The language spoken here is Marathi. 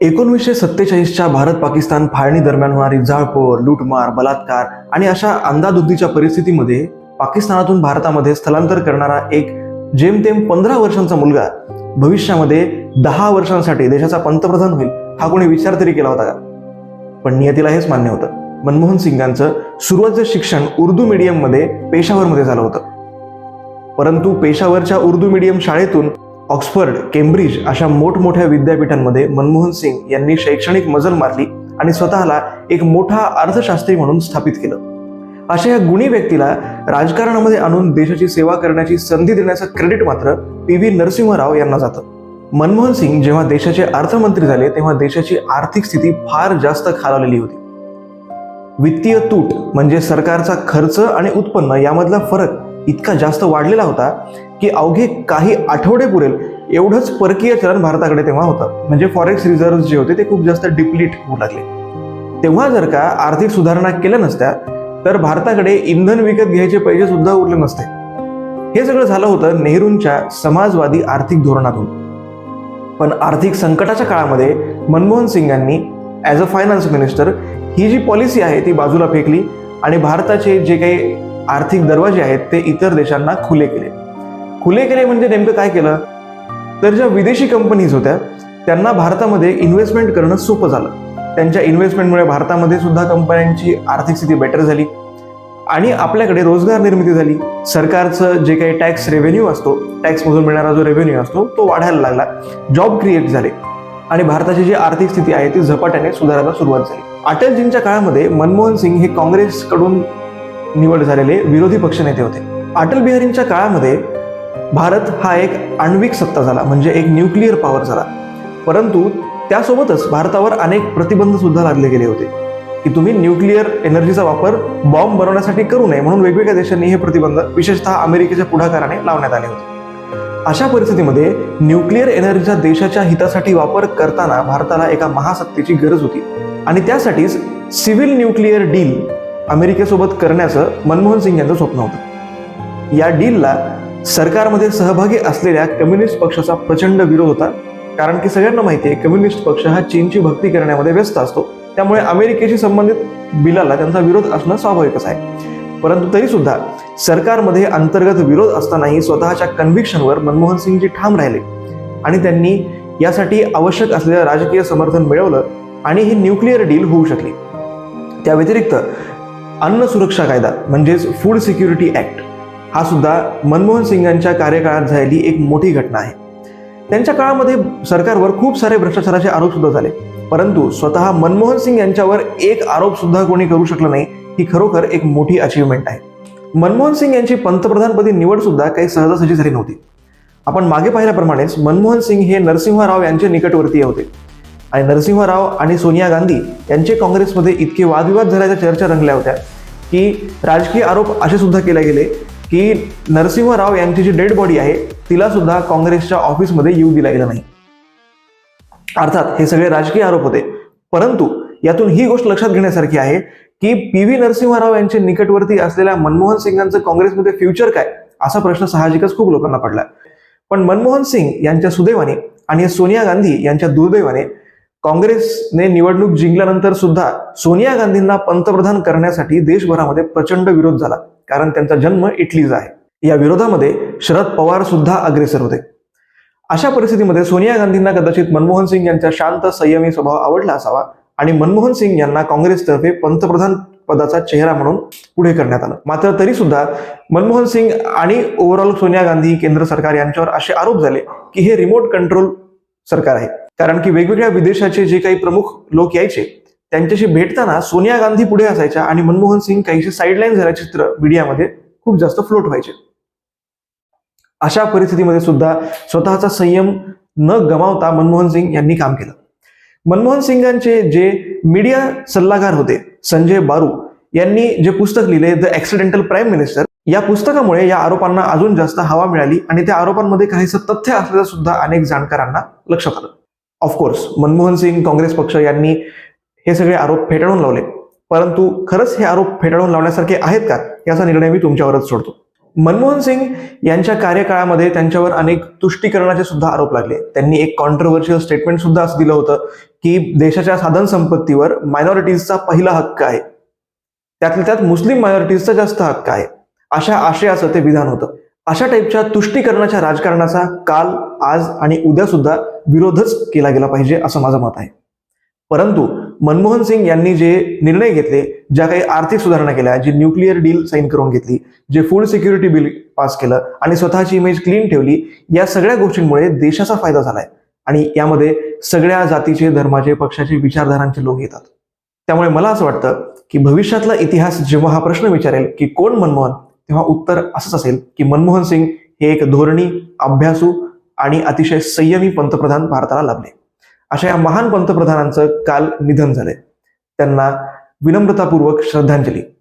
एकोणवीसशे सत्तेचाळीसच्या भारत पाकिस्तान फाळणी दरम्यान होणारी जाळपोळ लूटमार बलात्कार आणि अशा अंदाधुंदीच्या परिस्थितीमध्ये पाकिस्तानातून भारतामध्ये स्थलांतर करणारा एक जेमतेम पंधरा वर्षांचा मुलगा भविष्यामध्ये दहा वर्षांसाठी देशाचा पंतप्रधान होईल हा कोणी विचार तरी केला होता का? पण नियतीला हेच मान्य होतं. मनमोहन सिंगांचं सुरुवातीचं शिक्षण उर्दू मीडियममध्ये पेशावरमध्ये झालं होतं. परंतु पेशावरच्या उर्दू मीडियम शाळेतून ऑक्सफर्ड केम्ब्रिज अशा मोठमोठ्या विद्यापीठांमध्ये मनमोहन सिंग यांनी शैक्षणिक मजल मारली आणि स्वतःला एक मोठा अर्थशास्त्री म्हणून स्थापित केलं. अशा या गुणी व्यक्तीला राजकारणामध्ये आणून देशाची सेवा करण्याची संधी देण्याचं क्रेडिट मात्र पी व्ही नरसिंहराव यांना जातं. मनमोहन सिंग जेव्हा देशाचे अर्थमंत्री झाले तेव्हा देशाची आर्थिक स्थिती फार जास्त खालावलेली होती. वित्तीय तूट म्हणजे सरकारचा खर्च आणि उत्पन्न यामधला फरक इतका जास्त वाढलेला होता की अवघे काही आठवडे पुरेल एवढंच परकीय चलन भारताकडे तेव्हा होतं. म्हणजे फॉरेक्स रिझर्व्ह जे होते ते खूप जास्त डिप्लीट होऊ लागले. तेव्हा जर का आर्थिक सुधारणा केल्या नसत्या तर भारताकडे इंधन विकत घ्यायचे पैसे सुद्धा उरले नसते. हे सगळं झालं होतं नेहरूंच्या समाजवादी आर्थिक धोरणातून. पण आर्थिक संकटाच्या काळामध्ये मनमोहन सिंगांनी ॲज अ फायनान्स मिनिस्टर ही जी पॉलिसी आहे ती बाजूला फेकली आणि भारताचे जे काही आर्थिक दरवाजे आहेत ते इतर देशांना खुले केले. खुले केले म्हणजे नेमकं काय केलं? तर ज्या विदेशी कंपनीज होत्या त्यांना भारतामध्ये इन्व्हेस्टमेंट करणं सोपं झालं. त्यांच्या इन्व्हेस्टमेंटमुळे भारतामध्ये सुद्धा कंपन्यांची आर्थिक स्थिती बेटर झाली. आणि आपल्याकडे रोजगार निर्मिती झाली. सरकारचं जे काही टॅक्स रेव्हेन्यू असतो टॅक्समधून मिळणारा जो रेव्हेन्यू असतो तो वाढायला लागला. जॉब क्रिएट झाले. आणि भारताची जी आर्थिक स्थिती आहे ती झपाट्याने सुधारायला सुरुवात झाली. अटलजींच्या काळामध्ये मनमोहन सिंग हे काँग्रेसकडून निवड झालेले विरोधी पक्षनेते होते. अटल बिहारींच्या काळामध्ये भारत हा एक आण्विक सत्ता झाला म्हणजे एक न्यूक्लिअर पॉवर झाला. परंतु त्यासोबतच भारतावर अनेक प्रतिबंध सुद्धा लादले गेले होते की तुम्ही न्यूक्लिअर एनर्जीचा वापर बॉम्ब बनवण्यासाठी करू नये म्हणून वेगवेगळ्या देशांनी हे प्रतिबंध विशेषतः अमेरिकेच्या पुढाकाराने लावण्यात आले होते. अशा परिस्थितीमध्ये न्यूक्लिअर एनर्जीचा देशाच्या हितासाठी वापर करताना भारताला एका महासत्तेची गरज होती. आणि त्यासाठीच सिव्हिल न्यूक्लिअर डील अमेरिकेसोबत करण्याचं मनमोहन सिंग यांचं स्वप्न होतं. या डीलला सरकारमध्ये सहभागी असलेल्या कम्युनिस्ट पक्षाचा प्रचंड विरोध होता. कारण की सगळ्यांना माहिती आहे कम्युनिस्ट पक्ष हा चीनची भक्ती करण्यामध्ये व्यस्त असतो. त्यामुळे अमेरिकेशी संबंधित बिलाला त्यांचा विरोध असणं स्वाभाविकच आहे. परंतु तरी सुद्धा सरकारमध्ये अंतर्गत विरोध असतानाही स्वतःच्या कन्व्हिक्शनवर मनमोहन सिंगजी ठाम राहिले. आणि त्यांनी यासाठी आवश्यक असलेलं राजकीय समर्थन मिळवलं आणि ही न्यूक्लिअर डील होऊ शकली. त्या व्यतिरिक्त अन्न सुरक्षा कायदा म्हणजेच फूड सिक्युरिटी ॲक्ट हा सुद्धा मनमोहन सिंगांच्या कार्यकाळात झालेली एक मोठी घटना आहे. त्यांच्या काळामध्ये सरकारवर खूप सारे भ्रष्टाचाराचे आरोप सुद्धा झाले. परंतु स्वतः मनमोहन सिंग यांच्यावर एक आरोप सुद्धा कोणी करू शकलं नाही ही खरोखर एक मोठी अचीवमेंट आहे. मनमोहन सिंग यांची पंतप्रधानपदी निवड सुद्धा काही सहजासहजी झाली नव्हती. आपण मागे पाहिल्याप्रमाणेच मनमोहन सिंग हे नरसिंहराव यांचे निकटवर्तीय होते. आणि नरसिंहराव आणि सोनिया गांधी यांचे काँग्रेसमध्ये इतके वादविवाद झाल्याच्या चर्चा रंगल्या होत्या की राजकीय आरोप असे सुद्धा केले गेले की नरसिंहराव यांची जी डेड बॉडी आहे तिला सुद्धा काँग्रेसच्या ऑफिसमध्ये येऊ दिला गेला नाही. अर्थात हे सगळे राजकीय आरोप होते. परंतु यातून ही गोष्ट लक्षात घेण्यासारखी आहे की पी व्ही नरसिंहराव यांचे निकटवर्ती असलेल्या मनमोहन सिंगांचं काँग्रेसमध्ये फ्युचर काय असा प्रश्न साहजिकच खूप लोकांना पडला. पण मनमोहन सिंग यांच्या सुदैवाने आणि सोनिया गांधी यांच्या दुर्दैवाने काँग्रेसने निवडणूक जिंकल्यानंतर सुद्धा सोनिया गांधींना पंतप्रधान करण्यासाठी देशभरामध्ये प्रचंड विरोध झाला. कारण त्यांचा जन्म इटलीचा आहे. या विरोधामध्ये शरद पवार सुद्धा अग्रेसर होते. अशा परिस्थितीमध्ये सोनिया गांधींना कदाचित मनमोहन सिंग यांचा शांत संयमी स्वभाव आवडला असावा आणि मनमोहन सिंग यांना काँग्रेसतर्फे पंतप्रधान पदाचा चेहरा म्हणून पुढे करण्यात आलं. मात्र तरी सुद्धा मनमोहन सिंग आणि ओव्हरऑल सोनिया गांधी केंद्र सरकार यांच्यावर असे आरोप झाले की हे रिमोट कंट्रोल सरकार आहे. कारण की वेगवेगळ्या विदेशाचे जे काही प्रमुख लोक यायचे त्यांच्याशी भेटताना सोनिया गांधी पुढे असायच्या आणि मनमोहन सिंग काहीशी साईडलाईन झाल्या चित्र मीडियामध्ये खूप जास्त फ्लोट व्हायचे. अशा परिस्थितीमध्ये सुद्धा स्वतःचा संयम न गमावता मनमोहन सिंग यांनी काम केलं. मनमोहन सिंगांचे जे मीडिया सल्लागार होते संजय बारू यांनी जे पुस्तक लिहिले द ऍक्सिडेंटल प्राईम मिनिस्टर या पुस्तकामुळे या आरोपांना अजून जास्त हवा मिळाली आणि त्या आरोपांमध्ये काहीसं तथ्य असल्याचं सुद्धा अनेक जाणकारांना लक्षात आलं. ऑफकोर्स मनमोहन सिंग काँग्रेस पक्ष यांनी हे सगळे आरोप फेटाळून लावले. परंतु खरंच हे आरोप फेटाळून लावण्यासारखे आहेत का? याचा निर्णय मी तुमच्यावरच सोडतो. मनमोहन सिंग यांच्या कार्यकाळामध्ये त्यांच्यावर अनेक तुष्टीकरणाचे सुद्धा आरोप लागले. त्यांनी एक कॉन्ट्रोवर्शियल स्टेटमेंट सुद्धा असं दिलं होतं की देशाच्या साधन संपत्तीवर मायनॉरिटीजचा पहिला हक्क आहे. त्यातल्या त्यात मुस्लिम मायनॉरिटीजचा जास्त हक्क आहे. अशा आशयाचं ते विधान होतं. अशा टाईपच्या तुष्टीकरणाच्या राजकारणाचा काल आज आणि उद्या सुद्धा विरोधच केला गेला पाहिजे असं माझं मत आहे. परंतु मनमोहन सिंग यांनी जे निर्णय घेतले ज्या काही आर्थिक सुधारणा केल्या जी न्यूक्लिअर डील साईन करून घेतली जे फूड सिक्युरिटी बिल पास केलं आणि स्वतःची इमेज क्लीन ठेवली या सगळ्या गोष्टींमुळे देशाचा फायदा झालाय. आणि यामध्ये सगळ्या जातीचे धर्माचे पक्षाचे विचारधारांचे लोक येतात. त्यामुळे मला असं वाटतं की भविष्यातला इतिहास जेव्हा हा प्रश्न विचारेल की कोण मनमोहन तेव्हा उत्तर असंच असेल की मनमोहन सिंग हे एक धोरणी अभ्यासू आणि अतिशय संयमी पंतप्रधान भारताला लाभले. अशा या महान पंतप्रधानांचं काल निधन झालंय. त्यांना विनम्रतापूर्वक श्रद्धांजली.